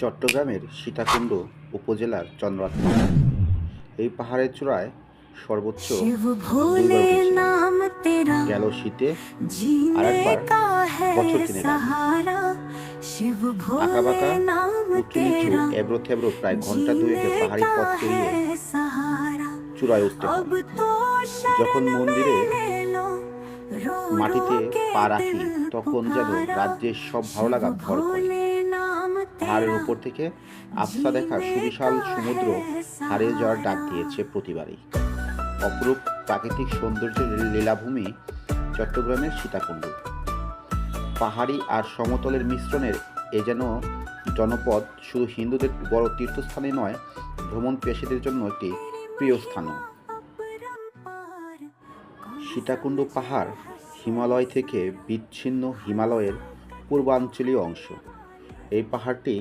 চট্টগ্রামের সীতাকুণ্ড উপজেলার চন্দ্রাত্মা। এই পাহাড়ের চূড়ায় সর্বোচ্চ গেল শীতে আরেকবার বছর তিনে আঁকাবাঁকা উঁচু এবড়ো থেবড়ো প্রায় ঘণ্টা দুয়েকে পাহাড়ি পথ পেরিয়ে চূড়ায় উঠতে যখন মন্দিরে মাটিতে পা রাখি তখন যেন রাজ্যের সব ভালো লাগা ভর করে। পাহাড়ের উপর থেকে আফসা দেখা সুবিশাল সমুদ্র হারিয়ে যাওয়ার ডাক দিয়েছে প্রতিবারই। অপরূপ প্রাকৃতিক সৌন্দর্যের লীলাভূমি চট্টগ্রামের সীতাকুণ্ড। পাহাড়ি আর সমতলের মিশ্রণের এ যেন জনপদ শুধু হিন্দুদের বড় তীর্থস্থানে নয়, ভ্রমণ পেশীদের জন্য একটি প্রিয় স্থানও। সীতাকুণ্ড পাহাড় হিমালয় থেকে বিচ্ছিন্ন হিমালয়ের পূর্বাঞ্চলীয় অংশ। এই পাহাড়টি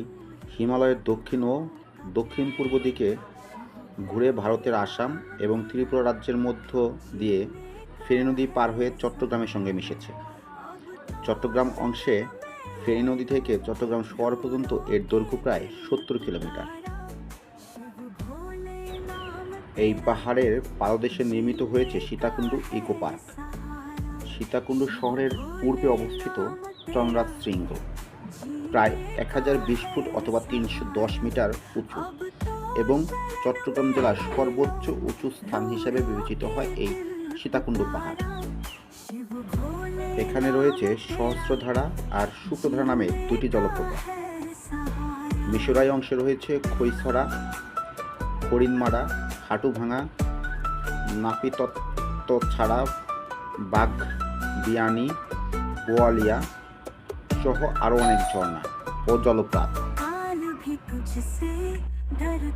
হিমালয়ের দক্ষিণ ও দক্ষিণ পূর্ব দিকে ঘুরে ভারতের আসাম এবং ত্রিপুরা রাজ্যের মধ্য দিয়ে ফেনী নদী পার হয়ে চট্টগ্রামের সঙ্গে মিশেছে। চট্টগ্রাম অংশে ফেনী নদী থেকে চট্টগ্রাম শহর পর্যন্ত এর দৈর্ঘ্য প্রায় সত্তর কিলোমিটার। এই পাহাড়ের পাদদেশে নির্মিত হয়েছে সীতাকুণ্ড ইকো পার্ক। সীতাকুণ্ড শহরের পূর্বে অবস্থিত চন্দ্রাত শৃঙ্গ। প্রায় এক হাজার বিশ ফুট অথবা তিনশো দশ মিটার উঁচু এবং চট্টগ্রাম জেলার সর্বোচ্চ উঁচু স্থান হিসেবে বিবেচিত হয় এই সীতাকুণ্ড পাহাড়। এখানে রয়েছে সহস্রধারা আর শুক্রধারা নামে দুটি জলপ্রপাত। মিশরাই অংশে রয়েছে খৈছড়া হরিণমারা, হাটুভাঙা নাপিতত্ত্ব ছাড়া বাঘ, বিয়ানি, বোয়ালিয়া সহ আরও অনেক ঝর্ণা ও জলপ্রাত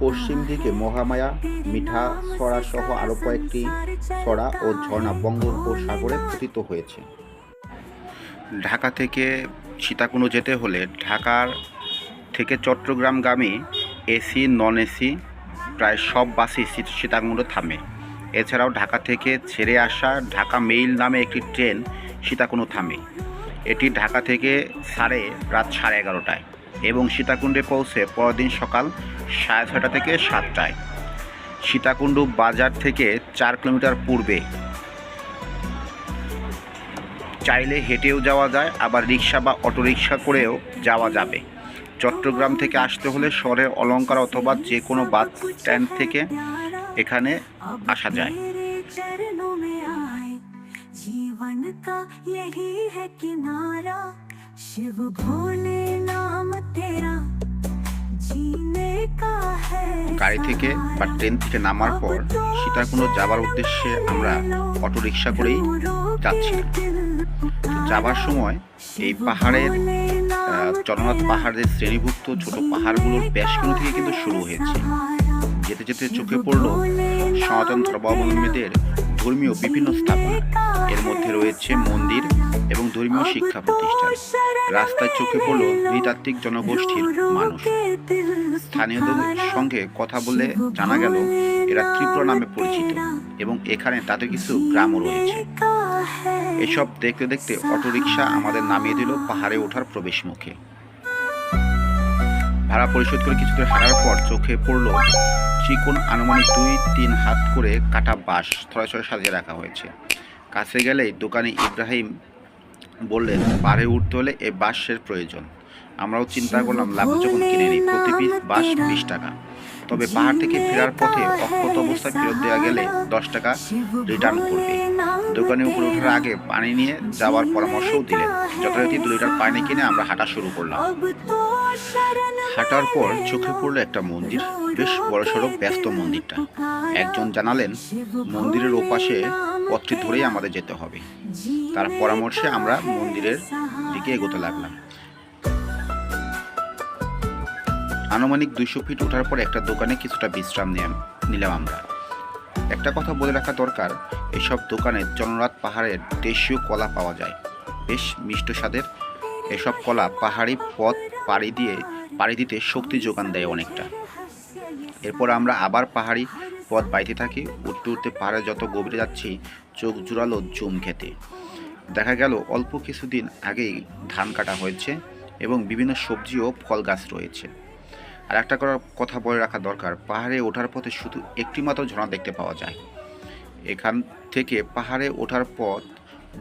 পশ্চিম দিকে মহামায়া, মিঠা ছড়া সহ আরও কয়েকটি ছড়া ও ঝর্ণা বঙ্গোপসাগরে পতিত হয়েছে। ঢাকা থেকে সীতাকুণ্ড যেতে হলে ঢাকার থেকে চট্টগ্রামগামী এসি, নন এসি, প্রায় সব বাসই সীতাকুণ্ড থামে। এছাড়াও ঢাকা থেকে ছেড়ে আসা ঢাকা মেইল নামে একটি ট্রেন সীতাকুণ্ড থামে। এটি ঢাকা থেকে সাড়ে রাত সাড়ে এগারোটায় এবং সীতাকুণ্ডে পৌঁছে পরদিন সকাল সাড়ে ছটা থেকে সাতটায়। সীতাকুণ্ড বাজার থেকে চার কিলোমিটার পূর্বে। চাইলে হেঁটেও যাওয়া যায়, আবার রিক্সা বা অটোরিকশা করেও যাওয়া যাবে। চট্টগ্রাম থেকে আসতে হলে শহরের অলঙ্কার অথবা যে কোনো বাস স্ট্যান্ড থেকে এখানে আসা যায়। जीवन का यही है किनारा शिव भोले नाम तेरा जीने का है গাড়ি থেকে বা ট্রেন থেকে নামার পর সীতাকুণ্ড যাবার উদ্দেশ্যে আমরা অটোরিক্সা করেই যাচ্ছি যাবার সময় এই পাহাড়ের আহ, জগন্নাথ পাহাড়ের শ্রেণীভুক্ত ছোট পাহাড়গুলোর বেশগুলো থেকে কিন্তু শুরু হয়েছে যেতে যেতে চোখে পড়ল সনাতন ধর্মাবলম্বীদের ধর্মীয় বিভিন্ন স্থাপনা। এর মধ্যে রয়েছে মন্দির এবং ধর্মীয় শিক্ষা প্রতিষ্ঠান। রাস্তায় চোখে পড়ল নৃতাত্ত্বিক জনগোষ্ঠীর মানুষ। স্থানীয়দের সঙ্গে কথা বলে জানা গেল, এরা ত্রিপুরা নামে পরিচিত এবং এখানে তাদের কিছু গ্রামও রয়েছে। এসব দেখতে দেখতে অটোরিকশা আমাদের নামিয়ে দিল পাহাড়ে ওঠার প্রবেশ মুখে ভাড়া পরিশোধ করে কিছুদূর হারার পর চোখে পড়ল চিকন আনুমানিক দুই, তিন হাত করে কাটা বাঁশ ছড়া ছড়া সাজিয়ে রাখা হয়েছে। কাছে গেলেই দোকানে ইব্রাহিম বললেন পাহাড়ে উঠতে হলে এ বাঁশের প্রয়োজন। আমরাও চিন্তা করলাম, লাভ যখন কিনে নিই। প্রতি পিস বাঁশ বিশ টাকা। তবে পাহাড় থেকে ফেরার পথে অক্ষত অবস্থায় ফেরত দেওয়া গেলে দশ টাকা রিটার্ন করবে। দোকানে উপরে ওঠার আগে পানি নিয়ে যাওয়ার পরামর্শও দিলেন। যথারীতি দু লিটার পানি কিনে আমরা হাঁটা শুরু করলাম। হাঁটার পর চোখে পড়ল একটা মন্দির, বেশ বড়সড়, ব্যস্ত মন্দিরটা। একজন জানালেন, মন্দিরের ওপাশে পথটি ধরেই আমাদের যেতে হবে। তার পরামর্শে আমরা মন্দিরের দিকে এগোতে লাগলাম। আনুমানিক দুইশো ফিট ওঠার পর একটা দোকানে কিছুটা বিশ্রাম নিলাম নিলাম আমরা। একটা কথা বলে রাখা দরকার, এসব দোকানে জনরাত পাহাড়ের দেশীয় কলা পাওয়া যায়। বেশ মিষ্ট স্বাদের। এসব কলা পাহাড়ি পথ পাড়ি দিয়ে, পাড়ি দিতে শক্তি যোগান দেয় অনেকটা। এরপর আমরা আবার পাহাড়ি পথ বাইতে থাকি। উঠতে উঠতে পাহাড়ে যত গভীরে যাচ্ছি, চোখ জুড়ালো জুম খেতে। দেখা গেল অল্প কিছুদিন আগেই ধান কাটা হয়েছে এবং বিভিন্ন সবজি ও ফল গাছ রয়েছে। আর একটা করার কথা বলে রাখা দরকার, পাহাড়ে ওঠার পথে শুধু একটি মাত্র ঝর্ণা দেখতে পাওয়া যায়। এখান থেকে পাহাড়ে ওঠার পথ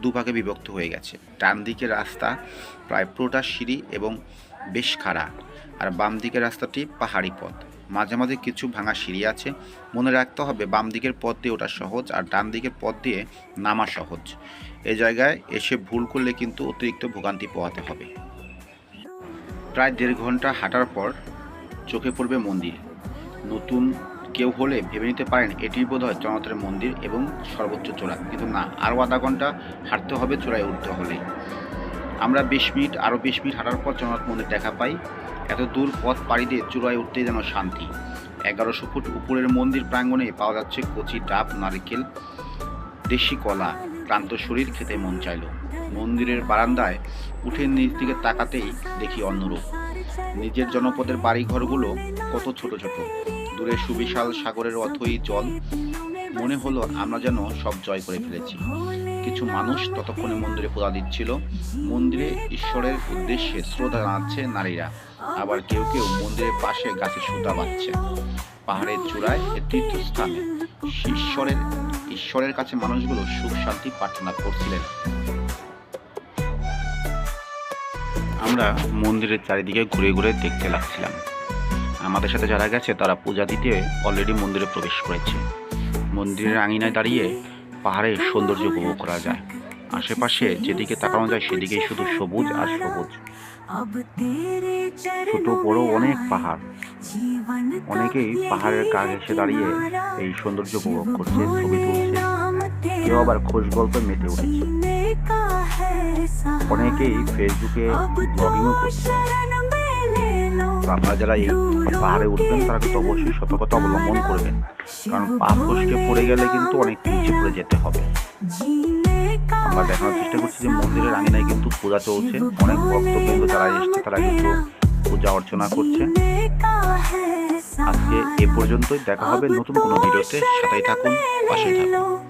দুভাগে বিভক্ত হয়ে গেছে। ডান দিকের রাস্তা প্রায় পুরোটা সিঁড়ি এবং বেশ খাড়া, আর বাম দিকের রাস্তাটি পাহাড়ি পথ। মাঝে মাঝে কিছু ভাঙা সিঁড়ি আছে, মনে রাখতে হবে বাম দিকের পথ দিয়ে ওঠা সহজ আর ডান দিকের পথ দিয়ে নামা সহজ। এ জায়গায় এসে ভুল করলে কিন্তু অতিরিক্ত ভোগান্তি পোহাতে হবে। প্রায় দেড় ঘণ্টা হাঁটার পর চোখে পড়বে মন্দির। নতুন কেউ হলে ভেবে নিতে পারেন এটি বোধ হয় জগন্নাথের মন্দির এবং সর্বোচ্চ চূড়া। কিন্তু না, আরও আধা ঘণ্টা হাঁটতে হবে চূড়ায় উঠতে হলে। আমরা বিশ মিনিট, আরও বিশ মিনিট হাঁটার পর জগন্নাথ মন্দির দেখা পাই। এত দূর পথ পাড়ি দিয়ে চূড়ায় উঠতেই যেন শান্তি। এগারোশো ফুট উপরের মন্দির প্রাঙ্গণে পাওয়া যাচ্ছে কচি ডাব, নারকেল, দেশি কলা, ক্লান্ত শরীর খেতে মন চাইল। মন্দিরের বারান্দায় উঠে নিচ দিকে তাকাতেই দেখি অন্যরূপ। নিজের জনপদের বাড়িঘরগুলো কত ছোট ছোট। দূরে সুবিশাল সাগরের অথই জল। মনে হলো আমরা যেন সব জয় করে ফেলেছি। কিছু মানুষ ততক্ষণে মন্দিরে পূজা দিচ্ছিল। মন্দিরে ঈশ্বরের উদ্দেশ্যে শ্রদ্ধা জানাচ্ছে নারীরা। আবার কেউ কেউ মন্দিরের পাশে গাছে সুতা বাঁধছে। পাহাড়ের চূড়ায় তীর্থস্থানে। ঈশ্বরের ঈশ্বরের কাছে মানুষগুলো সুখ শান্তি প্রার্থনা করছিলেন। আমরা মন্দিরের চারিদিকে ঘুরে ঘুরে দেখতে লাগছিলাম। আমাদের সাথে যারা গেছে তারা পূজা দিতে অলরেডি মন্দিরে প্রবেশ করেছে। মন্দিরের আঙিনায় দাঁড়িয়ে পাহাড়ের সৌন্দর্য উপভোগ করা যায়। আশেপাশে যেদিকে তাকানো যায় সেদিকেই শুধু সবুজ আর সবুজ। ছোট বড় অনেক পাহাড়। অনেকেই পাহাড়ের কাজ এসে দাঁড়িয়ে এই সৌন্দর্য উপভোগ করছে ছবি তুলছে। কেউ আবার খোঁজ গল্পে মেতে উঠেছে। অনেকেই ফেসবুকে ব্লগিংও আপনারা যারা এই পাহাড়ে উঠবেন, তারা কিন্তু অবশ্যই সতর্কতা অবলম্বন করবেন। কারণ পা ফসকে পড়ে গেলে কিন্তু অনেক নিচে পড়ে যেতে হবে। আমরা দেখানোর চেষ্টা করছি যে মন্দিরের আঙিনায় কিন্তু পূজা চলছে। অনেক ভক্তবৃন্দ যারা এসছে, তারা কিন্তু পূজা অর্চনা করছে। আজকে এ পর্যন্তই। দেখা হবে নতুন কোনো ভিডিওতে। সাথেই থাকুন পাশে থাকুন।